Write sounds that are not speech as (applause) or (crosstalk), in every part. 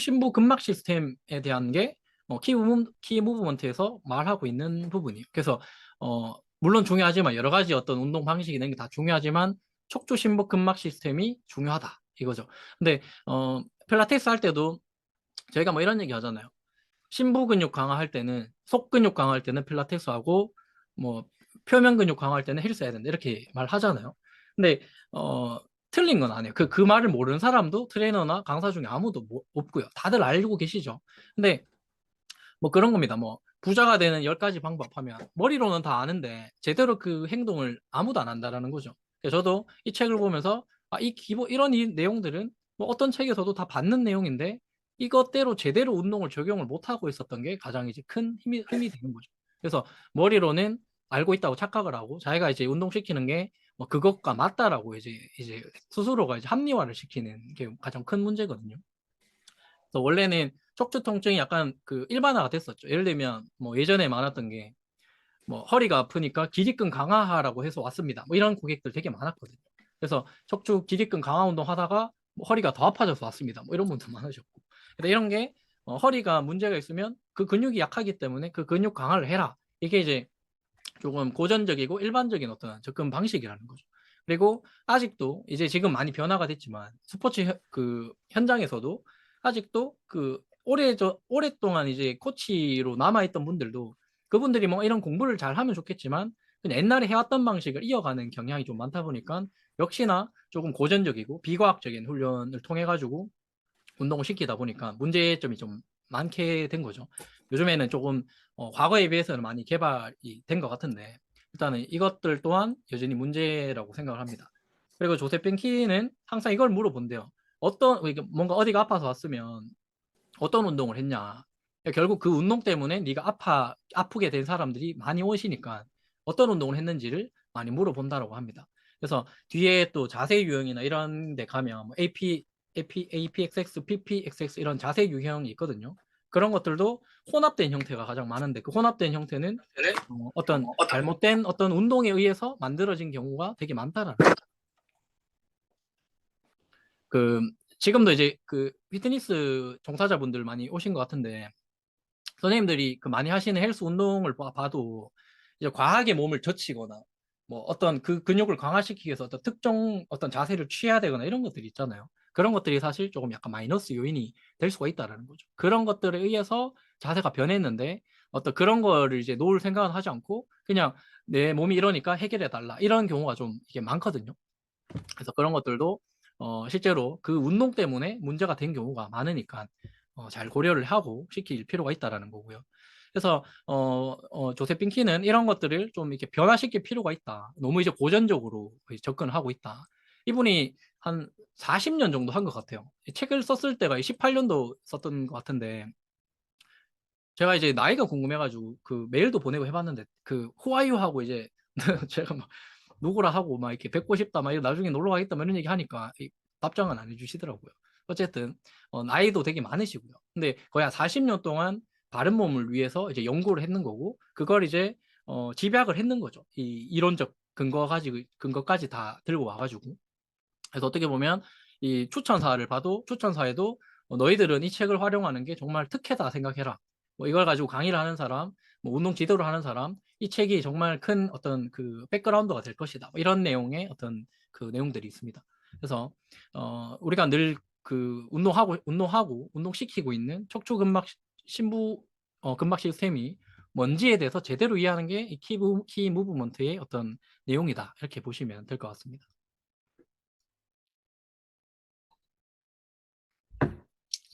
신부 근막 시스템에 대한 게 어, 키, 무브, 키 무브먼트에서 말하고 있는 부분이에요. 그래서 어, 물론 중요하지만 여러 가지 어떤 운동 방식이 있는 게 다 중요하지만 척추 신부 근막 시스템이 중요하다 이거죠. 근데 어, 필라테스 할 때도 저희가 뭐 이런 얘기 하잖아요. 신부 근육 강화할 때는 속 근육 강화할 때는 필라테스 하고 뭐 표면 근육 강화할 때는 헬스 해야 된다 이렇게 말하잖아요. 근데 어 틀린 건 아니에요. 그, 그 말을 모르는 사람도 트레이너나 강사 중에 아무도 뭐, 없고요. 다들 알고 계시죠. 근데 뭐 그런 겁니다. 뭐 부자가 되는 10가지 방법 하면 머리로는 다 아는데 제대로 그 행동을 아무도 안 한다라는 거죠. 그래서 저도 이 책을 보면서 아, 이 기본 이런 이 내용들은 뭐 어떤 책에서도 다 받는 내용인데 이것대로 제대로 운동을 적용을 못 하고 있었던 게 가장 이제 큰 힘이 힘이 되는 거죠. 그래서 머리로는 알고 있다고 착각을 하고 자기가 이제 운동시키는 게 뭐 그것과 맞다라고 이제 이제 스스로가 이제 합리화를 시키는 게 가장 큰 문제거든요. 그래서 원래는 척추 통증이 약간 그 일반화가 됐었죠. 예를 들면 뭐 예전에 많았던 게 뭐 허리가 아프니까 기립근 강화하라고 해서 왔습니다. 뭐 이런 고객들 되게 많았거든요. 그래서 척추 기립근 강화 운동 하다가 뭐 허리가 더 아파져서 왔습니다. 뭐 이런 분들 (laughs) 많으셨고. 이런 게 어, 허리가 문제가 있으면 그 근육이 약하기 때문에 그 근육 강화를 해라. 이게 이제 조금 고전적이고 일반적인 어떤 접근 방식이라는 거죠. 그리고 아직도 이제 지금 많이 변화가 됐지만 스포츠 현, 그 현장에서도 아직도 그 오래 저 오랫동안 이제 코치로 남아있던 분들도 그분들이 뭐 이런 공부를 잘 하면 좋겠지만 그냥 옛날에 해왔던 방식을 이어가는 경향이 좀 많다 보니까 역시나 조금 고전적이고 비과학적인 훈련을 통해 가지고 운동을 시키다 보니까 문제점이 좀 많게 된 거죠. 요즘에는 조금 어, 과거에 비해서는 많이 개발이 된 것 같은데 일단은 이것들 또한 여전히 문제라고 생각을 합니다. 그리고 조세핀 키는 항상 이걸 물어본대요. 어떤 이게 뭔가 어디가 아파서 왔으면 어떤 운동을 했냐. 결국 그 운동 때문에 네가 아파 아프게 된 사람들이 많이 오시니까 어떤 운동을 했는지를 많이 물어본다라고 합니다. 그래서 뒤에 또 자세 유형이나 이런 데 가면 뭐 AP, AP, APXX, PPXX 이런 자세 유형이 있거든요. 그런 것들도 혼합된 형태가 가장 많은데 그 혼합된 형태는 어, 어떤 잘못된 어떤 운동에 의해서 만들어진 경우가 되게 많다라는. 그 지금도 이제 그 피트니스 종사자분들 많이 오신 것 같은데 선생님들이 그 많이 하시는 헬스 운동을 봐- 봐도 이제 과하게 몸을 젖히거나 뭐 어떤 그 근육을 강화시키기 위해서 어떤 특정 어떤 자세를 취해야 되거나 이런 것들이 있잖아요. 그런 것들이 사실 조금 약간 마이너스 요인이 될 수가 있다라는 거죠. 그런 것들에 의해서 자세가 변했는데 어떤 그런 거를 이제 놓을 생각은 하지 않고 그냥 내 몸이 이러니까 해결해 달라 이런 경우가 좀 이게 많거든요. 그래서 그런 것들도 어, 실제로 그 운동 때문에 문제가 된 경우가 많으니까 어, 잘 고려를 하고 시킬 필요가 있다라는 거고요. 그래서 어, 어, 조세핀 키는 이런 것들을 좀 이렇게 변화시킬 필요가 있다. 너무 이제 고전적으로 접근을 하고 있다. 이분이 한 40년 정도 한 것 같아요. 이 책을 썼을 때가 18년도 썼던 것 같은데 제가 이제 나이가 궁금해가지고 그 메일도 보내고 해봤는데 그 호아유 하고 이제 (laughs) 제가 막 누구라 하고 막 이렇게 뵙고 싶다 막 나중에 놀러 가겠다 막 이런 얘기 하니까 이 답장은 안 해주시더라고요. 어쨌든 어, 나이도 되게 많으시고요. 근데 거의 한 40년 동안 바른 몸을 위해서 이제 연구를 했는 거고 그걸 이제 어, 집약을 했는 거죠. 이 이론적 근거 가지고 근거까지 다 들고 와가지고 그래서 어떻게 보면 이 추천사를 봐도 추천사에도 어, 너희들은 이 책을 활용하는 게 정말 특혜다 생각해라. 뭐 이걸 가지고 강의를 하는 사람, 뭐 운동 지도를 하는 사람, 이 책이 정말 큰 어떤 그 백그라운드가 될 것이다. 뭐 이런 내용의 어떤 그 내용들이 있습니다. 그래서 어, 우리가 늘 그 운동하고 운동하고 운동시키고 있는 척추 근막 신부 어, 근막 시스템이 뭔지에 대해서 제대로 이해하는 게 이 키, 키 무브먼트의 어떤 내용이다. 이렇게 보시면 될 것 같습니다.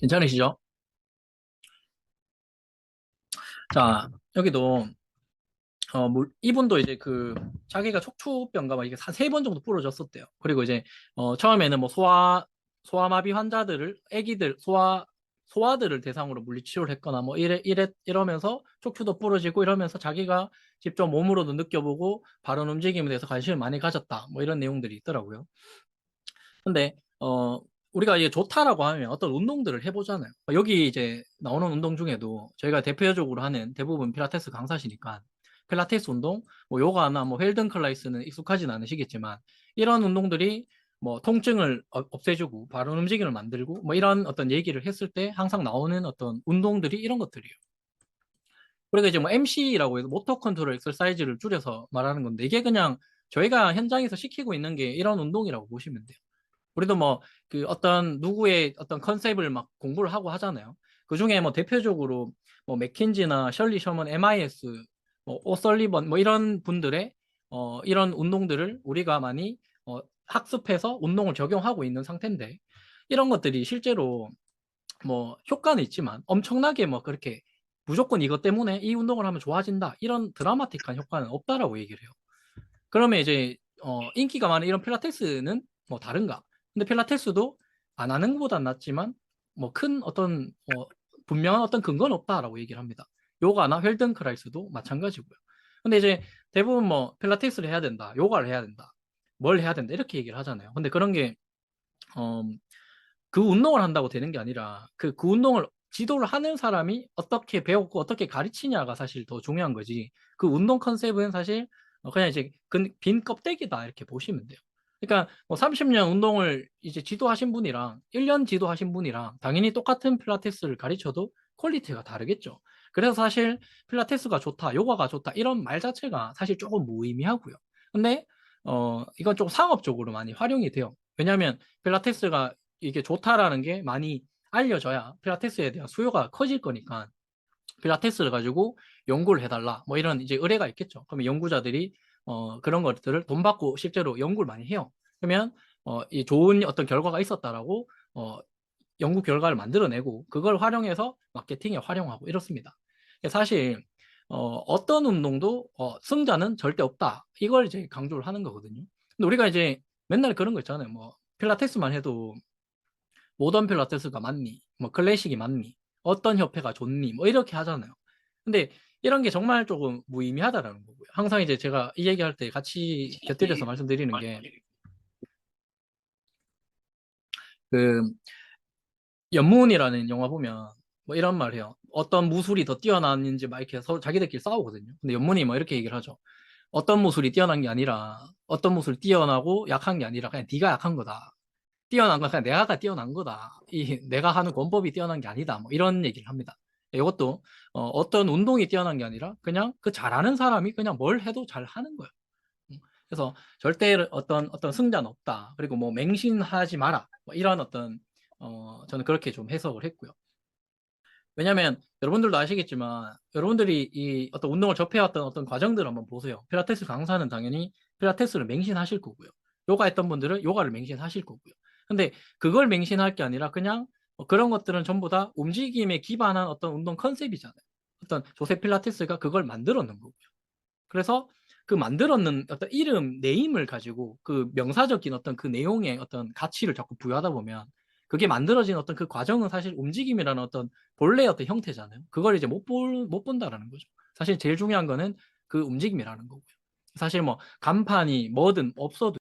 괜찮으시죠? 자, 여기도 어, 뭐, 이분도 이제 그 자기가 척추병가 막 이게 한세번 정도 부러졌었대요. 그리고 이제 어, 처음에는 뭐 소아 소아마비 환자들을 아기들 소아 소아들을 대상으로 물리치료를 했거나 뭐 이래 이래 이러면서 척추도 부러지고 이러면서 자기가 직접 몸으로도 느껴보고 바른 움직임에 대해서 관심을 많이 가졌다. 뭐 이런 내용들이 있더라고요. 근데 어 우리가 이게 좋다라고 하면 어떤 운동들을 해보잖아요. 여기 이제 나오는 운동 중에도 저희가 대표적으로 하는 대부분 필라테스 강사시니까 필라테스 운동, 뭐 요가나 뭐 헬든 클라이스는 익숙하진 않으시겠지만 이런 운동들이 뭐 통증을 어- 없애주고 바른 움직임을 만들고 뭐 이런 어떤 얘기를 했을 때 항상 나오는 어떤 운동들이 이런 것들이에요. 그리고 이제 뭐 MC라고 해서 모터 컨트롤 엑서사이즈를 줄여서 말하는 건데 이게 그냥 저희가 현장에서 시키고 있는 게 이런 운동이라고 보시면 돼요. 우리도 뭐 그 어떤 누구의 어떤 컨셉을 막 공부를 하고 하잖아요. 그 중에 뭐 대표적으로 뭐 맥킨지나 셜리 셔먼, MIS, 뭐 오설리번 뭐 이런 분들의 어 이런 운동들을 우리가 많이 어 학습해서 운동을 적용하고 있는 상태인데 이런 것들이 실제로 뭐 효과는 있지만 엄청나게 뭐 그렇게 무조건 이것 때문에 이 운동을 하면 좋아진다 이런 드라마틱한 효과는 없다라고 얘기를 해요. 그러면 이제 어 인기가 많은 이런 필라테스는 뭐 다른가? 근데 필라테스도 안 하는 것보단 낫지만 뭐 큰 어떤 어 분명한 어떤 근거는 없다라고 얘기를 합니다. 요가나 헬든크라이스도 마찬가지고요. 근데 이제 대부분 뭐 필라테스를 해야 된다, 요가를 해야 된다, 뭘 해야 된다 이렇게 얘기를 하잖아요. 근데 그런 게 어, 그 운동을 한다고 되는 게 아니라 그, 그 운동을 지도를 하는 사람이 어떻게 배웠고 어떻게 가르치냐가 사실 더 중요한 거지. 그 운동 컨셉은 사실 어, 그냥 이제 근- 빈 껍데기다 이렇게 보시면 돼요. 그러니까 뭐 30년 운동을 이제 지도하신 분이랑 1년 지도하신 분이랑 당연히 똑같은 필라테스를 가르쳐도 퀄리티가 다르겠죠. 그래서 사실 필라테스가 좋다, 요가가 좋다 이런 말 자체가 사실 조금 무의미하고요. 근데 어 이건 좀 상업적으로 많이 활용이 돼요. 왜냐하면 필라테스가 이게 좋다라는 게 많이 알려져야 필라테스에 대한 수요가 커질 거니까 필라테스를 가지고 연구를 해달라 뭐 이런 이제 의뢰가 있겠죠. 그러면 연구자들이 어, 그런 것들을 돈 받고 실제로 연구를 많이 해요. 그러면 어, 이 좋은 어떤 결과가 있었다라고 어, 연구 결과를 만들어내고 그걸 활용해서 마케팅에 활용하고 이렇습니다. 사실 어, 어떤 운동도 어, 승자는 절대 없다. 이걸 이제 강조를 하는 거거든요. 근데 우리가 이제 맨날 그런 거 있잖아요. 뭐 필라테스만 해도 모던 필라테스가 맞니? 뭐 클래식이 맞니? 어떤 협회가 좋니? 뭐 이렇게 하잖아요. 근데 이런 게 정말 조금 무의미하다라는 거고요. 항상 이제 제가 이 얘기할 때 같이 곁들여서 말씀드리는 게 그 연문이라는 영화 보면 뭐 이런 말 해요. 어떤 무술이 더 뛰어나는지 막 이렇게 서로 자기들끼리 싸우거든요. 근데 연문이 뭐 이렇게 얘기를 하죠. 어떤 무술이 뛰어난 게 아니라 어떤 무술이 뛰어나고 약한 게 아니라 그냥 네가 약한 거다. 뛰어난 건 그냥 내가 뛰어난 거다. 이 내가 하는 권법이 뛰어난 게 아니다. 뭐 이런 얘기를 합니다. 이것도 어, 떤 운동이 뛰어난 게 아니라 그냥 그 잘하는 사람이 그냥 뭘 해도 잘 하는 거예요. 음. 그래서 절대 어떤 어떤 승자는 없다. 그리고 뭐 맹신하지 마라. 뭐 이런 어떤 어, 저는 그렇게 좀 해석을 했고요. 왜냐면 여러분들도 아시겠지만 여러분들이 이 어떤 운동을 접해왔던 어떤 과정들을 한번 보세요. 필라테스 강사는 당연히 필라테스를 맹신하실 거고요. 요가 했던 분들은 요가를 맹신하실 거고요. 근데 그걸 맹신할 게 아니라 그냥 뭐 그런 것들은 전부 다 움직임에 기반한 어떤 운동 컨셉이잖아요. 어떤 조세 필라테스가 그걸 놓은 거고요. 그래서 그 놓은 어떤 이름, 네임을 가지고 그 명사적인 어떤 그 내용의 어떤 가치를 자꾸 부여하다 보면 그게 만들어진 어떤 그 과정은 사실 움직임이라는 어떤 본래의 어떤 형태잖아요. 그걸 이제 못 볼, 못 본다라는 거죠. 사실 제일 중요한 거는 그 움직임이라는 거고요. 사실 뭐 간판이 뭐든 없어도